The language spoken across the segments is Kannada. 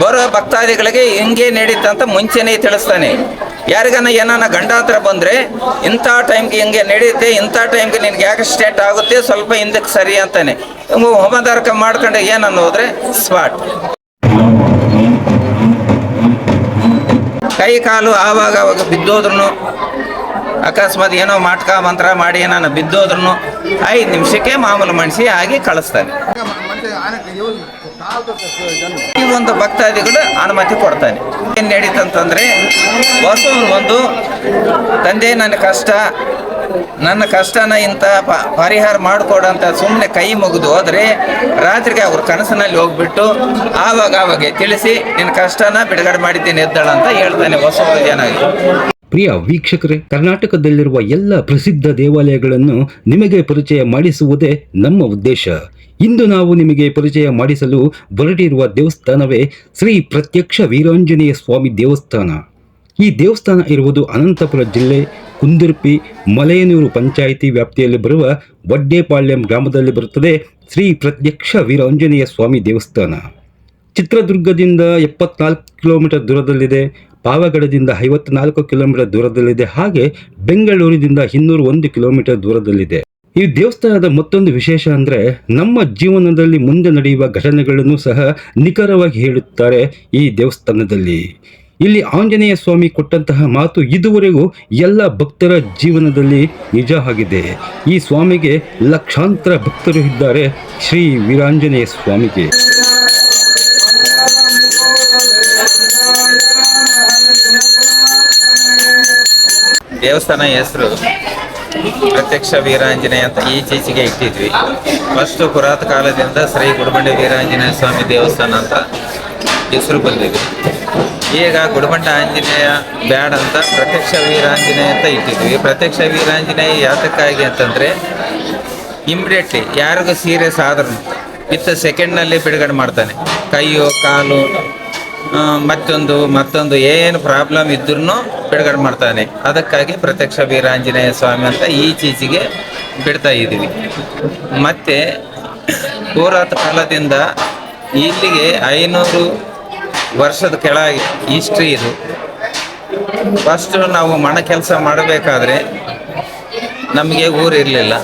ಬರೋ ಭಕ್ತಾದಿಗಳಿಗೆ ಹಿಂಗೆ ನಡೀತಂತ ಮುಂಚೆನೇ ತಿಳಿಸ್ತಾನೆ. ಯಾರಿಗಾನ ಏನಾನ ಹತ್ರ ಬಂದ್ರೆ ಇಂಥ ಟೈಮ್ಗೆ ಹಿಂಗೆ ನಡೆಯುತ್ತೆ ಇಂಥ ಟೈಮ್ಗೆ ನಿನ್ಗೆ ಸ್ಟೇಟ್ ಆಗುತ್ತೆ, ಸ್ವಲ್ಪ ಹಿಂದಕ್ಕೆ ಸರಿ ಅಂತಾನೆ. ಹೋಮದಾರಕ ಮಾಡ್ಕೊಂಡು ಏನನ್ನು ಹೋದ್ರೆ ಸ್ಪಾಟ್. ಕೈ ಕಾಲು ಆವಾಗ ಆವಾಗ ಬಿದ್ದೋದ್ರು ಅಕಸ್ಮಾತ್ ಏನೋ ಮಾಟ್ಕ ಮಂತ್ರ ಮಾಡಿ ಏನಾನ ಬಿದ್ದೋದ್ರು ಐದು ನಿಮಿಷಕ್ಕೆ ಮಾಮೂಲು ಮಣಿಸಿ ಆಗಿ ಕಳಿಸ್ತಾನೆ. ಒಂದು ಭಕ್ತಾದಿಗಳು ಅನುಮತಿ ಕೊಡ್ತಾನೆ. ಏನು ನಡೀತಂತಂದರೆ ಬಸವನು ಒಂದು ತಂದೆ ನನ್ನ ಕಷ್ಟ, ನನ್ನ ಕಷ್ಟನ ಇಂಥ ಪ- ಪರಿಹಾರ ಮಾಡಿಕೊಡಂತ ಸುಮ್ಮನೆ ಕೈ ಮುಗಿದು ಹೋದರೆ ರಾತ್ರಿಗೆ ಅವ್ರ ಕನಸಿನಲ್ಲಿ ಹೋಗ್ಬಿಟ್ಟು ಆವಾಗ ಆವಾಗ ತಿಳಿಸಿ ನಿನ್ನ ಕಷ್ಟನ ಬಿಡುಗಡೆ ಮಾಡಿದ್ದೀನಿ ಎದ್ದಾಳ ಅಂತ ಹೇಳ್ತಾನೆ ಬಸವ ಜನಾಗಿ ಪ್ರಿಯ ವೀಕ್ಷಕರೇ, ಕರ್ನಾಟಕದಲ್ಲಿರುವ ಎಲ್ಲ ಪ್ರಸಿದ್ಧ ದೇವಾಲಯಗಳನ್ನು ನಿಮಗೆ ಪರಿಚಯ ಮಾಡಿಸುವುದೇ ನಮ್ಮ ಉದ್ದೇಶ. ಇಂದು ನಾವು ನಿಮಗೆ ಪರಿಚಯ ಮಾಡಿಸಲು ಹೊರಟಿರುವ ದೇವಸ್ಥಾನವೇ ಶ್ರೀ ಪ್ರತ್ಯಕ್ಷ ವೀರಾಂಜನೇಯ ಸ್ವಾಮಿ ದೇವಸ್ಥಾನ. ಈ ದೇವಸ್ಥಾನ ಇರುವುದು ಅನಂತಪುರ ಜಿಲ್ಲೆ ಕುಂದುರ್ಪಿ, ಮಲೆಯನೂರು ಪಂಚಾಯಿತಿ ವ್ಯಾಪ್ತಿಯಲ್ಲಿ ಬರುವ ವಡ್ಡೇಪಾಳ್ಯಂ ಗ್ರಾಮದಲ್ಲಿ ಬರುತ್ತದೆ ಶ್ರೀ ಪ್ರತ್ಯಕ್ಷ ವೀರಾಂಜನೇಯ ಸ್ವಾಮಿ ದೇವಸ್ಥಾನ. ಚಿತ್ರದುರ್ಗದಿಂದ ಎಪ್ಪತ್ನಾಲ್ಕು ಕಿಲೋಮೀಟರ್ ದೂರದಲ್ಲಿದೆ, ಪಾವಗಡದಿಂದ ಐವತ್ನಾಲ್ಕು ಕಿಲೋಮೀಟರ್ ದೂರದಲ್ಲಿದೆ, ಹಾಗೆ ಬೆಂಗಳೂರಿನಿಂದ ಇನ್ನೂರು ಒಂದು ಕಿಲೋಮೀಟರ್ ದೂರದಲ್ಲಿದೆ. ಈ ದೇವಸ್ಥಾನದ ಮತ್ತೊಂದು ವಿಶೇಷ ಅಂದರೆ ನಮ್ಮ ಜೀವನದಲ್ಲಿ ಮುಂದೆ ನಡೆಯುವ ಘಟನೆಗಳನ್ನು ಸಹ ನಿಖರವಾಗಿ ಹೇಳುತ್ತಾರೆ ಈ ದೇವಸ್ಥಾನದಲ್ಲಿ. ಇಲ್ಲಿ ಆಂಜನೇಯ ಸ್ವಾಮಿ ಕೊಟ್ಟಂತಹ ಮಾತು ಇದುವರೆಗೂ ಎಲ್ಲ ಭಕ್ತರ ಜೀವನದಲ್ಲಿ ನಿಜ ಆಗಿದೆ. ಈ ಸ್ವಾಮಿಗೆ ಲಕ್ಷಾಂತರ ಭಕ್ತರು ಇದ್ದಾರೆ ಶ್ರೀ ವೀರಾಂಜನೇಯ ಸ್ವಾಮಿಗೆ. ದೇವಸ್ಥಾನ ಹೆಸರು. ಪ್ರತ್ಯಕ್ಷ ವೀರಾಂಜನೇಯ ಅಂತ ಈಚೀಚೆಗೆ ಇಟ್ಟಿದ್ವಿ. ಫಸ್ಟ್ ಪುರಾತ ಕಾಲದಿಂದ ಶ್ರೀ ಗುಡಿಬಂಡೆ ವೀರಾಂಜನೇಯ ಸ್ವಾಮಿ ದೇವಸ್ಥಾನ ಅಂತ ಹೆಸರು ಬಂದಿದೆ. ಈಗ ಗುಡಿಬಂಡ ಆಂಜನೇಯ ಬ್ಯಾಡ್ ಅಂತ ಪ್ರತ್ಯಕ್ಷ ವೀರಾಂಜನೇಯ ಅಂತ ಇಟ್ಟಿದ್ವಿ. ಪ್ರತ್ಯಕ್ಷ ವೀರಾಂಜನೇಯ ಯಾತಕ್ಕಾಗಿ ಅಂತಂದ್ರೆ ಇಮಿಡಿಯೇಟ್ಲಿ ಯಾರಿಗೂ ಸೀರಿಯಸ್ ಆದ್ರೂ ವಿತ್ ಸೆಕೆಂಡ್ನಲ್ಲಿ ಬಿಡುಗಡೆ ಮಾಡ್ತಾನೆ. ಕೈಯೋ, ಕಾಲು ಮತ್ತೊಂದು ಮತ್ತೊಂದು ಏನು ಪ್ರಾಬ್ಲಮ್ ಇದ್ರೂ ಬಿಡುಗಡೆ ಮಾಡ್ತಾನೆ. ಅದಕ್ಕಾಗಿ ಪ್ರತ್ಯಕ್ಷ ವೀರಾಂಜನೇಯ ಸ್ವಾಮಿ ಅಂತ ಈಚೀಚೆಗೆ ಬಿಡ್ತಾ ಇದ್ದೀವಿ. ಮತ್ತೆ ಪುರಾತ ಕಾಲದಿಂದ ಇಲ್ಲಿಗೆ ಐನೂರು ವರ್ಷದ ಕೆಳಗೆ ಹಿಸ್ಟ್ರಿ ಇದು. ಫಸ್ಟ್ ನಾವು ಮಣ ಕೆಲಸ ಮಾಡಬೇಕಾದ್ರೆ ನಮಗೆ ಊರು ಇರಲಿಲ್ಲ.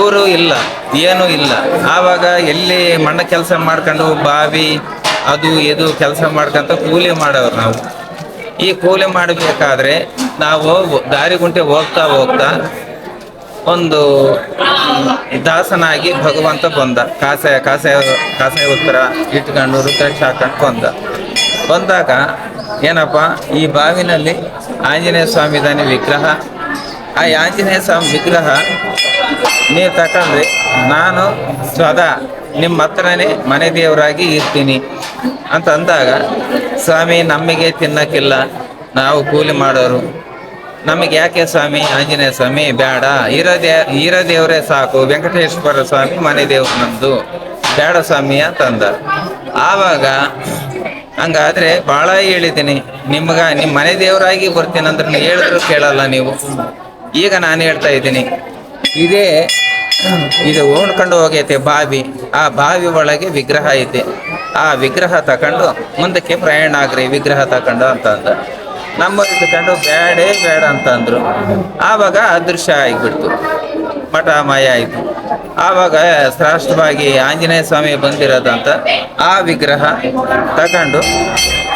ಊರು ಇಲ್ಲ, ಏನೂ ಇಲ್ಲ. ಆವಾಗ ಎಲ್ಲಿ ಮಣ್ಣ ಕೆಲಸ ಮಾಡ್ಕೊಂಡು ಬಾವಿ ಅದು ಇದು ಕೆಲಸ ಮಾಡ್ಕಂತ ಕೂಲಿ ಮಾಡೋರು ನಾವು. ಈ ಕೂಲಿ ಮಾಡಬೇಕಾದ್ರೆ ನಾವು ದಾರಿ ಗುಂಟೆ ಹೋಗ್ತಾ ಹೋಗ್ತಾ ಒಂದು ದಾಸನಾಗಿ ಭಗವಂತ ಬಂದ. ಕಾಸಾಯ ಕಾಸಾಯ ಕಾಸಾಯ ಉತ್ತರ ಇಟ್ಕೊಂಡು ರುದ್ರಾಕ್ಷ ಹಾಕೊಂಡು ಬಂದ. ಬಂದಾಗ ಏನಪ್ಪ, ಈ ಬಾವಿನಲ್ಲಿ ಆಂಜನೇಯ ಸ್ವಾಮಿ ದಾನಿ ವಿಗ್ರಹ. ಆ ಆಂಜನೇಯ ಸ್ವಾಮಿ ವಿಗ್ರಹ ನೀವು ತಕೊಂಡ್ರೆ ನಾನು ಸದಾ ನಿಮ್ಮ ಹತ್ರನೇ ಮನೆ ದೇವರಾಗಿ ಇರ್ತೀನಿ. ಅಂತ ಅಂದಾಗ, ಸ್ವಾಮಿ ನಮಗೆ ತಿನ್ನಕ್ಕಿಲ್ಲ. ನಾವು ಕೂಲಿ ಮಾಡೋರು. ನಮಗೆ ಯಾಕೆ ಸ್ವಾಮಿ? ಆಂಜನೇಯ ಸ್ವಾಮಿ, ಬೇಡ. ಹೀರದೇ ಹೀರದೇವರೇ ದೇವರೇ ಸಾಕು. ವೆಂಕಟೇಶ್ವರ ಸ್ವಾಮಿ ಮನೆ ದೇವ್ರು ನಮ್ದು. ಬೇಡ ಸ್ವಾಮಿ ಅಂತಂದ ಆವಾಗ, ಹಂಗಾದ್ರೆ ಭಾಳ ಹೇಳಿದ್ದೀನಿ. ನಿಮ್ಗೆ ನಿಮ್ಮ ಮನೆ ದೇವರಾಗಿ ಬರ್ತೀನಿ ಅಂದ್ರೆ ಹೇಳಿದ್ರು ಕೇಳಲ್ಲ ನೀವು. ಈಗ ನಾನು ಹೇಳ್ತಾ ಇದ್ದೀನಿ. ಇದೇ, ಇದು ಓಣ್ಕೊಂಡು ಹೋಗೈತೆ ಬಾವಿ. ಆ ಬಾವಿ ಒಳಗೆ ವಿಗ್ರಹ ಐತೆ. ಆ ವಿಗ್ರಹ ತಗೊಂಡು ಮುಂದಕ್ಕೆ ಪ್ರಯಾಣ ಆಗ್ರಿ, ವಿಗ್ರಹ ತಗೊಂಡು ಅಂತಂದ ನಮ್ಮ ಇದ್ಕೊಂಡು ಬೇಡೇ ಬೇಡ ಅಂತಂದ್ರು ಆವಾಗ ಅದೃಶ್ಯ ಆಗಿಬಿಡ್ತು. ಮಠ ಮಾಯ ಆಯಿತು. ಆವಾಗ ಶ್ರೇಷ್ಠವಾಗಿ ಆಂಜನೇಯ ಸ್ವಾಮಿ ಬಂದಿರೋದಂತ ಆ ವಿಗ್ರಹ ತಗೊಂಡು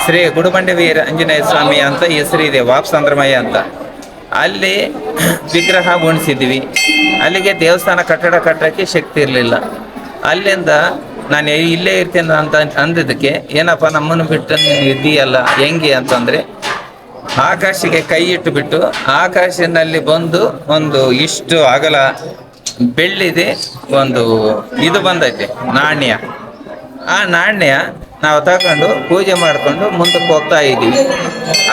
ಶ್ರೀ ಗುಡುಬಂಡೆ ವೀರ ಆಂಜನೇಯ ಸ್ವಾಮಿ ಅಂತ ಹೆಸರು ಇದೆ ವಾಪಸಂದ್ರಮಯ್ಯ ಅಂತ. ಅಲ್ಲಿ ವಿಗ್ರಹ ಉಣಿಸಿದ್ವಿ ಅಲ್ಲಿಗೆ ದೇವಸ್ಥಾನ ಕಟ್ಟಡ ಕಟ್ಟಕ್ಕೆ ಶಕ್ತಿ ಇರಲಿಲ್ಲ. ಅಲ್ಲಿಂದ ನಾನು ಇಲ್ಲೇ ಇರ್ತೇನೆ ಅಂತ ಅಂದಿದ್ದಕ್ಕೆ, ಏನಪ್ಪ ನಮ್ಮನ್ನು ಬಿಟ್ಟು ನೀನು ಇದ್ದೀಯಲ್ಲ ಹೆಂಗೆ ಅಂತಂದರೆ, ಆಕಾಶಕ್ಕೆ ಕೈ ಇಟ್ಟುಬಿಟ್ಟು ಆಕಾಶದಲ್ಲಿ ಬಂದು ಒಂದು ಇಷ್ಟು ಅಗಲ ಬೆಳ್ಳಿದೆ, ಒಂದು ಇದು ಬಂದೈತೆ, ನಾಣ್ಯ. ಆ ನಾಣ್ಯ ನಾವು ತಗೊಂಡು ಪೂಜೆ ಮಾಡಿಕೊಂಡು ಮುಂದಕ್ಕೆ ಹೋಗ್ತಾ ಇದ್ದೀವಿ.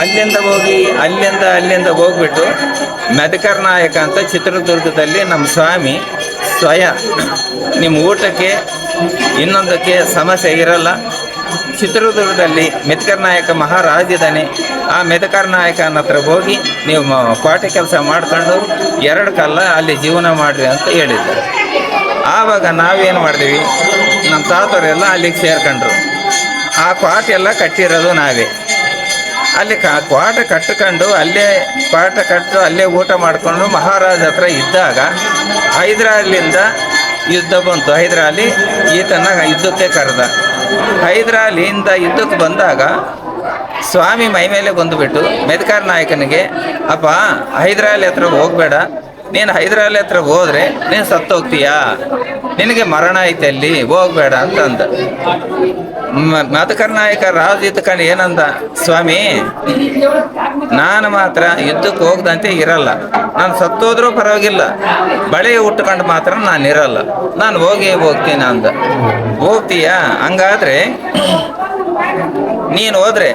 ಅಲ್ಲಿಂದ ಹೋಗಿ, ಅಲ್ಲಿಂದ ಅಲ್ಲಿಂದ ಹೋಗ್ಬಿಟ್ಟು ಮೆದಕರ್ ನಾಯಕ ಅಂತ ಚಿತ್ರದುರ್ಗದಲ್ಲಿ ನಮ್ಮ ಸ್ವಾಮಿ ಸ್ವಯಂ. ನಿಮ್ಮ ಊಟಕ್ಕೆ ಇನ್ನೊಂದಕ್ಕೆ ಸಮಸ್ಯೆ ಇರಲ್ಲ. ಚಿತ್ರದುರ್ಗದಲ್ಲಿ ಮೆದಕರ್ ನಾಯಕ ಮಹಾರಾಜ ಇದ್ದಾನೆ ಆ ಮೆದಕರ್ ನಾಯಕನ ಹತ್ರ ಹೋಗಿ ನೀವು ಪಾಟಿ ಕೆಲಸ ಮಾಡ್ಕೊಂಡು ಎರಡು ಕಾಲ ಅಲ್ಲಿ ಜೀವನ ಮಾಡ್ರಿ ಅಂತ ಹೇಳಿದ್ದಾರೆ ಆವಾಗ ನಾವೇನು ಮಾಡಿದ್ವಿ? ನಮ್ಮ ತಾತವರೆಲ್ಲ ಅಲ್ಲಿಗೆ ಸೇರ್ಕೊಂಡ್ರು. ಆ ಕ್ವಾಟೆಲ್ಲ ಕಟ್ಟಿರೋದು ನಾವೇ. ಅಲ್ಲಿ ಕ್ವಾಟ ಕಟ್ಟಿಕೊಂಡು ಅಲ್ಲೇ ಕ್ವಾಟ ಕಟ್ಟು ಅಲ್ಲೇ ಊಟ ಮಾಡಿಕೊಂಡು ಮಹಾರಾಜ ಹತ್ರ ಇದ್ದಾಗ ಹೈದರಾಲಿಂದ ಯುದ್ಧ ಬಂತು. ಹೈದರಾಲಿ ಈತನ ಯುದ್ಧಕ್ಕೆ ಕರೆದ. ಹೈದರಾಲಿಯಿಂದ ಯುದ್ಧಕ್ಕೆ ಬಂದಾಗ ಸ್ವಾಮಿ ಮೈ ಮೇಲೆ ಬಂದುಬಿಟ್ಟು ಮೆದಕಾರ್ ನಾಯಕನಿಗೆ, ಅಪ್ಪ, ಹೈದರಾಲಿ ಹತ್ರ ಹೋಗ್ಬೇಡ. ನೀನು ಹೈದರಾಲಿ ಹತ್ರ ಹೋದ್ರೆ ನೀನು ಸತ್ತೋಗ್ತೀಯಾ ನಿನಗೆ ಮರಣ ಐತೆ ಅಲ್ಲಿ, ಹೋಗ್ಬೇಡ ಅಂತ ಅಂದ ಮ- ನಾಯಕ, ರಾಜ ಏನಂದ, ಸ್ವಾಮಿ, ನಾನು ಮಾತ್ರ ಯುದ್ಧಕ್ಕೆ ಹೋಗ್ದಂತೆ ಇರಲ್ಲ. ನಾನು ಸತ್ತೋದ್ರೂ ಪರವಾಗಿಲ್ಲ. ಬಳೆ ಉಟ್ಕೊಂಡು ಮಾತ್ರ ನಾನು ಇರಲ್ಲ. ನಾನು ಹೋಗಿ ಹೋಗ್ತೀನಿ ಅಂದ. ಹೋಗ್ತೀಯಾ? ಹಂಗಾದ್ರೆ ನೀನು ಹೋದ್ರೆ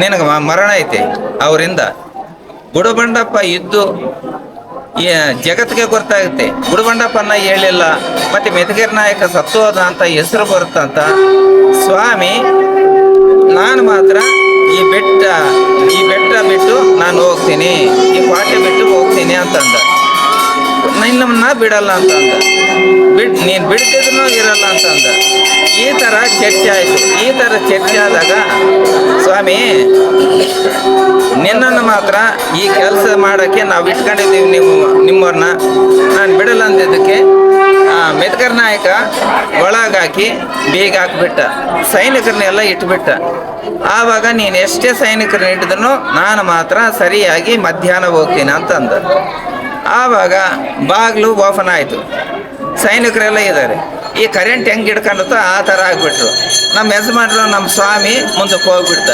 ನಿನಗೆ ಮರಣ ಐತೆ. ಅವರಿಂದ, ಬುಡಬಂಡಪ್ಪ ಇದ್ದು ಈ ಜಗತ್ತಿಗೆ ಗೊತ್ತಾಗುತ್ತೆ. ಗುರುಬಂಡಪ್ಪನ ಹೇಳಿಲ್ಲ, ಮತ್ತೆ ಮೆದಗೇರ್ ನಾಯಕ ಸತ್ತೋದ ಅಂತ ಹೆಸರು ಬರುತ್ತಂತ ಸ್ವಾಮಿ, ನಾನು ಮಾತ್ರ ಈ ಬೆಟ್ಟ ಈ ಬೆಟ್ಟ ಬಿಟ್ಟು ನಾನು ಹೋಗ್ತೀನಿ, ಈ ಪಾಠ ಬಿಟ್ಟು ಹೋಗ್ತೀನಿ ಅಂತಂದ. ನಿನ್ನನ್ನ ಬಿಡಲ್ಲ ಅಂತಂದ ಬಿಡ್, ನೀನು ಬಿಡ್ತಿದ್ರು ಇರಲ್ಲ ಅಂತ ಅಂದ. ಈ ಥರ ಚರ್ಚೆ ಆಯಿತು. ಈ ಥರ ಚರ್ಚೆ ಆದಾಗ, ಸ್ವಾಮಿ, ನಿನ್ನನ್ನು ಮಾತ್ರ ಈ ಕೆಲಸ ಮಾಡೋಕ್ಕೆ ನಾವು ಇಟ್ಕೊಂಡಿದ್ದೀವಿ ನಿಮ್ಮ ನಿಮ್ಮವ್ರನ್ನ. ನಾನು ಬಿಡಲ್ಲ ಅಂತಿದ್ದಕ್ಕೆ ಮೆದ್ಕರ್ ನಾಯಕ ಒಳಗಾಕಿ ಬೇಗ ಹಾಕ್ಬಿಟ್ಟ. ಸೈನಿಕರನ್ನೆಲ್ಲ ಇಟ್ಬಿಟ್ಟ. ಆವಾಗ ನೀನು ಎಷ್ಟೇ ಸೈನಿಕರನ್ನ ಹಿಡಿದ್ರು ನಾನು ಮಾತ್ರ ಸರಿಯಾಗಿ ಮಧ್ಯಾಹ್ನ ಹೋಗ್ತೀನಿ ಅಂತಂದ ಆವಾಗ ಬಾಗಿಲು ಓಪನ್ ಆಯಿತು. ಸೈನಿಕರೆಲ್ಲ ಇದ್ದಾರೆ. ಈ ಕರೆಂಟ್ ಹೆಂಗೆ ಹಿಡ್ಕೊಂಡತ್ತೋ ಆ ಥರ ಆಗಿಬಿಟ್ರು. ನಮ್ಮ ಯಜಮಾನ್ರು, ನಮ್ಮ ಸ್ವಾಮಿ ಮುಂದಕ್ಕೆ ಹೋಗ್ಬಿಡ್ತ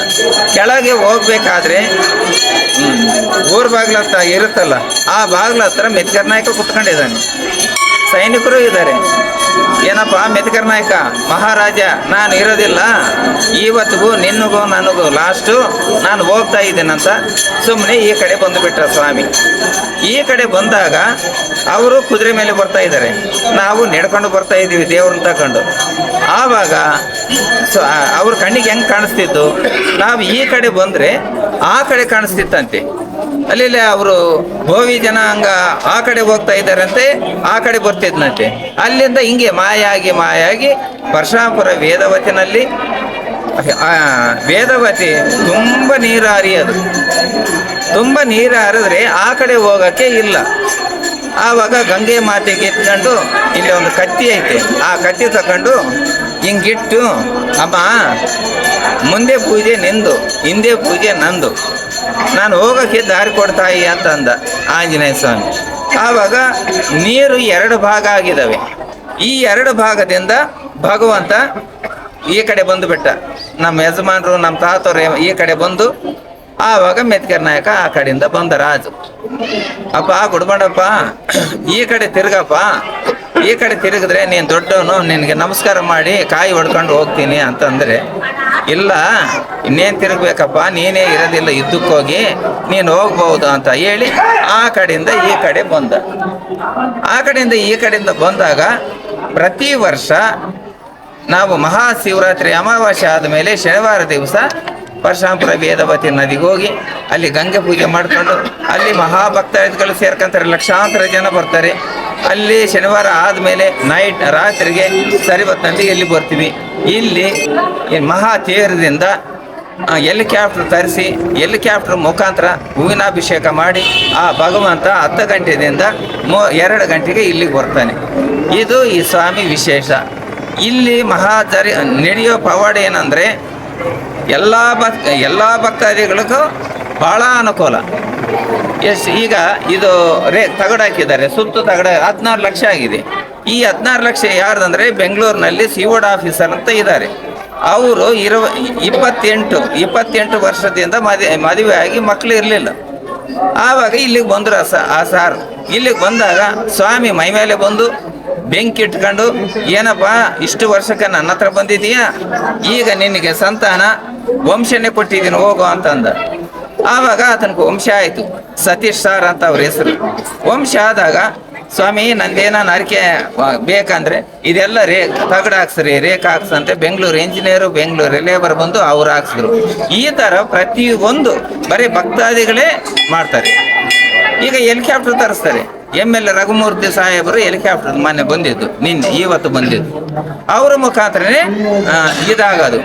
ಕೆಳಗೆ ಹೋಗ್ಬೇಕಾದ್ರೆ ಊರ ಬಾಗ್ಲ ಹತ್ರ ಇರುತ್ತಲ್ಲ, ಆ ಬಾಗ್ಲ ಹತ್ರ ಮೆತ್ಕರ್ ನಾಯಕ ಕುತ್ಕೊಂಡಿದ್ದಾನೆ. ಸೈನಿಕರು ಇದ್ದಾರೆ. ಏನಪ್ಪ ಮೆತ್ಕರ್ ನಾಯಕ? ಮಹಾರಾಜ, ನಾನು ಇರೋದಿಲ್ಲ. ಇವತ್ತಿಗೂ ನಿನ್ನಗೂ ನನಗೂ ಲಾಸ್ಟು ನಾನು ಹೋಗ್ತಾ ಇದ್ದೀನಂತ ಸುಮ್ಮನೆ ಈ ಕಡೆ ಬಂದುಬಿಟ್ರ ಸ್ವಾಮಿ. ಈ ಕಡೆ ಬಂದಾಗ ಅವರು ಕುದುರೆ ಮೇಲೆ ಬರ್ತಾ ಇದ್ದಾರೆ. ನಾವು ನೆಡ್ಕೊಂಡು ಬರ್ತಾ ಇದ್ದೀವಿ ದೇವ್ರನ್ನ ತಗೊಂಡು ಆವಾಗ ಅವ್ರ ಕಣ್ಣಿಗೆ ಹೆಂಗೆ ಕಾಣಿಸ್ತಿತ್ತು? ನಾವು ಈ ಕಡೆ ಬಂದರೆ ಆ ಕಡೆ ಕಾಣಿಸ್ತಿತ್ತಂತೆ. ಅಲ್ಲಿ ಅವರು ಭೋವಿ ಜನಾಂಗ ಆ ಕಡೆ ಹೋಗ್ತಾ ಇದ್ದಾರಂತೆ, ಆ ಕಡೆ ಬರ್ತಿದ್ನಂತೆ. ಅಲ್ಲಿಂದ ಹಿಂಗೆ ಮಾಯಾಗಿ ಮಾಯಾಗಿ ಪರಶಾಪುರ ವೇದವತಿನಲ್ಲಿ ವೇದವತಿ ತುಂಬ ನೀರು ಹರಿಯೋದು ತುಂಬ ನೀರು ಹರಿದ್ರೆ ಆ ಕಡೆ ಹೋಗೋಕ್ಕೆ ಇಲ್ಲ. ಆವಾಗ ಗಂಗೆ ಮಾತೆಗೆ ಎತ್ಕೊಂಡು ಇಲ್ಲಿ ಒಂದು ಕತ್ತಿ ಐತೆ. ಆ ಕತ್ತಿ ತಗೊಂಡು ಹಿಂಗಿಟ್ಟು, ಅಮ್ಮ ಮುಂದೆ ಪೂಜೆ ನಿಂದು, ಹಿಂದೆ ಪೂಜೆ ನಂದು. ನಾನು ಹೋಗೋಕ್ಕೆ ದಾರಿ ಕೊಡ್ತಾಯಿ ಅಂತ ಅಂದ ಆಂಜನೇಯ ಸ್ವಾಮಿ. ಆವಾಗ ನೀರು ಎರಡು ಭಾಗ ಆಗಿದ್ದಾವೆ ಈ ಎರಡು ಭಾಗದಿಂದ ಭಗವಂತ ಈ ಕಡೆ ಬಂದು ಬಿಟ್ಟ ನಮ್ಮ ಯಜಮಾನರು, ನಮ್ಮ ತಾತವ್ರು ಈ ಕಡೆ ಬಂದು ಆವಾಗ ಮೆತ್ಕರ್ ನಾಯಕ ಆ ಕಡೆಯಿಂದ ಬಂದ ರಾಜು. ಅಪ್ಪ, ಗುಡ್ಬಂಡಪ್ಪ, ಈ ಕಡೆ ತಿರುಗಪ್ಪ. ಈ ಕಡೆ ತಿರುಗಿದ್ರೆ ನೀನು ದೊಡ್ಡವನು, ನಿನಗೆ ನಮಸ್ಕಾರ ಮಾಡಿ ಕಾಯಿ ಹೊಡ್ಕೊಂಡು ಹೋಗ್ತೀನಿ ಅಂತಂದ್ರೆ ಇಲ್ಲ, ಇನ್ನೇನು ತಿರುಗಬೇಕಪ್ಪ, ನೀನೇ ಇರೋದಿಲ್ಲ, ಇದ್ದಕ್ಕೋಗಿ ನೀನು ಹೋಗ್ಬೋದು ಅಂತ ಹೇಳಿ ಆ ಕಡೆಯಿಂದ ಈ ಕಡೆ ಬಂದ. ಆ ಕಡೆಯಿಂದ ಈ ಕಡೆಯಿಂದ ಬಂದಾಗ ಪ್ರತಿ ವರ್ಷ ನಾವು ಮಹಾಶಿವರಾತ್ರಿ ಅಮಾವಾಸ್ಯೆ ಆದಮೇಲೆ ಶನಿವಾರ ದಿವಸ ಪರಶಾಂಪುರ ವೇದವತಿ ನದಿಗೆ ಹೋಗಿ ಅಲ್ಲಿ ಗಂಗೆ ಪೂಜೆ ಮಾಡಿಕೊಂಡು ಅಲ್ಲಿ ಮಹಾಭಕ್ತಾದಿಗಳು ಸೇರ್ಕೊಂತಾರೆ. ಲಕ್ಷಾಂತರ ಜನ ಬರ್ತಾರೆ. ಅಲ್ಲಿ ಶನಿವಾರ ಆದಮೇಲೆ ನೈಟ್ ರಾತ್ರಿಗೆ ಸರಿ ಹೊತ್ತಲ್ಲಿ ಇಲ್ಲಿ ಬರ್ತೀವಿ. ಇಲ್ಲಿ ಮಹಾ ತೀರದಿಂದ ಹೆಲಿಕಾಪ್ಟರ್ ತರಿಸಿ ಹೆಲಿಕಾಪ್ಟರ್ ಮುಖಾಂತರ ಹೂವಿನಾಭಿಷೇಕ ಮಾಡಿ, ಆ ಭಗವಂತ ಹತ್ತು ಗಂಟೆಯಿಂದ ಮೂ, ಎರಡು ಗಂಟೆಗೆ ಇಲ್ಲಿಗೆ ಬರ್ತಾನೆ. ಇದು ಈ ಸ್ವಾಮಿ ವಿಶೇಷ. ಇಲ್ಲಿ ಮಹಾಚಾರಿ ನಡೆಯೋ ಪವಾಡ ಏನಂದರೆ, ಎಲ್ಲ ಭಕ್, ಎಲ್ಲ ಭಕ್ತಾದಿಗಳಿಗೂ ಭಾಳ ಅನುಕೂಲ. ಎಷ್ಟು ಈಗ ಇದು ರೇ ತಗಡು ಹಾಕಿದ್ದಾರೆ. ಸುತ್ತು ತಗಡ ಹದಿನಾರು ಲಕ್ಷ ಆಗಿದೆ. ಈ ಹದಿನಾರು ಲಕ್ಷ ಯಾರ್ದಂದ್ರೆ ಬೆಂಗಳೂರಿನಲ್ಲಿ ಸಿವೋಡ್ ಆಫೀಸರ್ ಅಂತ ಇದ್ದಾರೆ. ಅವರು ಇರುವ ಇಪ್ಪತ್ತೆಂಟು ಇಪ್ಪತ್ತೆಂಟು ವರ್ಷದಿಂದ ಮದುವೆ ಮದುವೆ ಆಗಿ ಮಕ್ಕಳು ಇರಲಿಲ್ಲ. ಆವಾಗ ಇಲ್ಲಿಗೆ ಬಂದರು ಆ ಆ ಸಾರು. ಇಲ್ಲಿಗೆ ಬಂದಾಗ ಸ್ವಾಮಿ ಮೈ ಮೇಲೆ ಬಂದು ಬೆಂಕಿ ಇಟ್ಕೊಂಡು, ಏನಪ್ಪ, ಇಷ್ಟು ವರ್ಷಕ್ಕೆ ನನ್ನ ಹತ್ರ ಈಗ ನಿನಗೆ ಸಂತಾನ, ವಂಶನೇ ಕೊಟ್ಟಿದ್ದೀನಿ, ಹೋಗೋ ಅಂತಂದ. ಆವಾಗ ಆತನಿಗೆ ವಂಶ ಆಯಿತು. ಸತೀಶ್ ಸಾರ್ ಅಂತ ಅವ್ರ ಹೆಸರು. ವಂಶ ಆದಾಗ ಸ್ವಾಮಿ, ನಂದೇನ ಅರಿಕೆ ಬೇಕಂದ್ರೆ ಇದೆಲ್ಲ ರೇ ತಗಡು ಹಾಕ್ಸ್ರಿ, ರೇಖೆ ಹಾಕ್ಸಂತೆ ಬೆಂಗಳೂರು ಇಂಜಿನಿಯರು ಬೆಂಗಳೂರು ಲೇಬರ್ ಬಂದು ಅವ್ರು ಹಾಕ್ಸಿದ್ರು. ಈ ಥರ ಪ್ರತಿಯೊಂದು ಬರೀ ಭಕ್ತಾದಿಗಳೇ ಮಾಡ್ತಾರೆ. ಈಗ ಹೆಲಿಕಾಪ್ಟರ್ ತರಿಸ್ತಾರೆ. ಎಂ ಎಲ್ ರಘುಮೂರ್ತಿ ಸಾಹೇಬರು ಹೆಲಿಕಾಪ್ಟರ್ ಮೊನ್ನೆ ಬಂದಿದ್ದು, ನಿನ್ನೆ, ಇವತ್ತು ಬಂದಿದ್ದು. ಅವರ ಮುಖಾಂತರನೇ ಇದಾಗೋದು.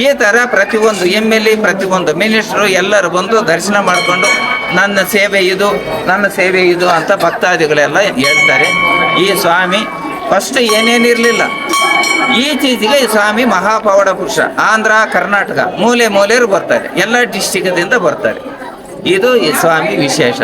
ಈ ಥರ ಪ್ರತಿಯೊಂದು ಎಂ ಎಲ್ ಎ ಪ್ರತಿಯೊಂದು ಮಿನಿಸ್ಟ್ರು ಎಲ್ಲರೂ ಬಂದು ದರ್ಶನ ಮಾಡಿಕೊಂಡು ನನ್ನ ಸೇವೆ ಇದು, ನನ್ನ ಸೇವೆ ಇದು ಅಂತ ಭಕ್ತಾದಿಗಳೆಲ್ಲ ಹೇಳ್ತಾರೆ. ಈ ಸ್ವಾಮಿ ಫಸ್ಟ್ ಏನೇನಿರಲಿಲ್ಲ ಈಚೀಚೆಗೆ ಈ ಸ್ವಾಮಿ ಮಹಾಪವಾಡ ಪುರುಷ, ಆಂಧ್ರ, ಕರ್ನಾಟಕ ಮೂಲೆ ಮೂಲೆಯರು ಬರ್ತಾರೆ. ಎಲ್ಲ ಡಿಸ್ಟಿಕ್ದಿಂದ ಬರ್ತಾರೆ. ಇದು ಈ ಸ್ವಾಮಿ ವಿಶೇಷ.